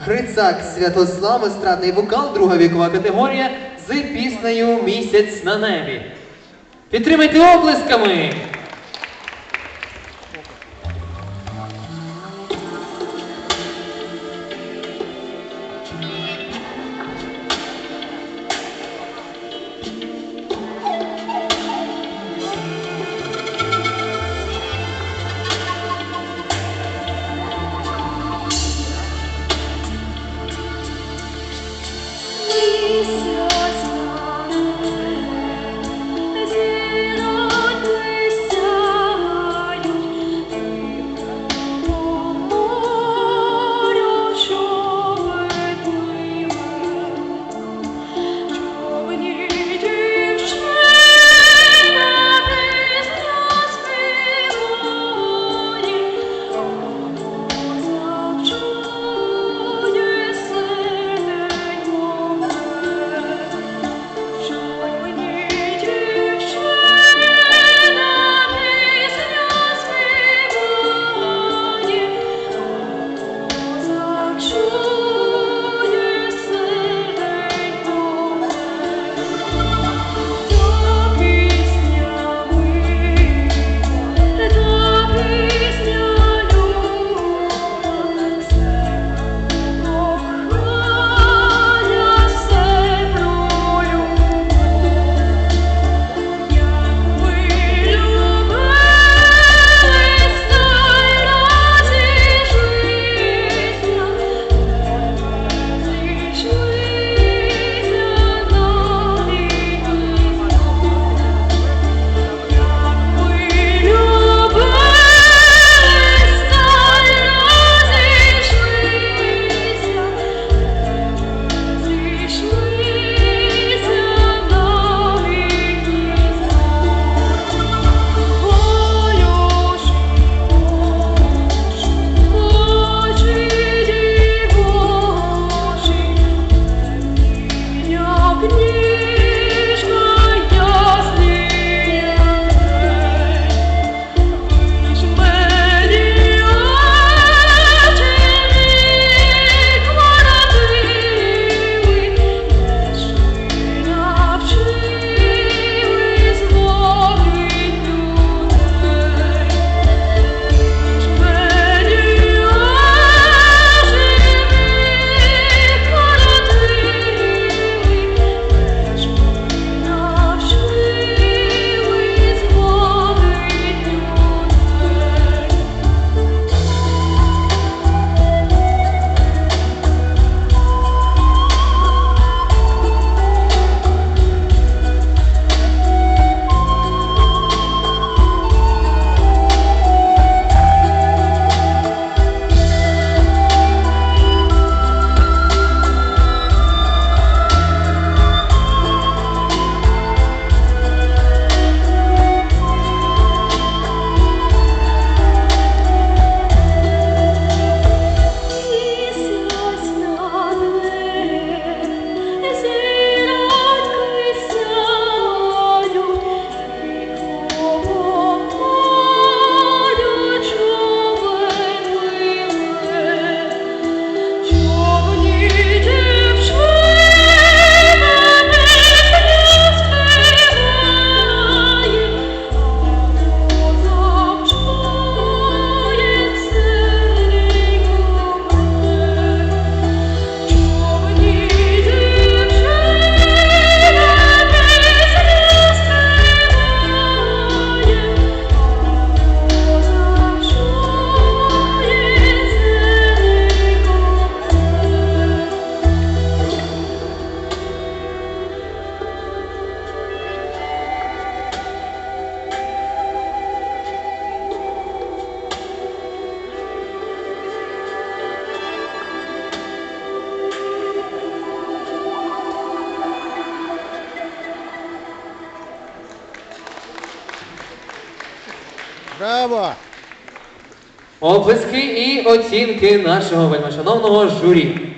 Грицак Святослав, естрадний вокал, друга вікова категорія з піснею Місяць на небі. Підтримайте облисками! Браво! Облиски і оцінки нашого вельмишановного журі.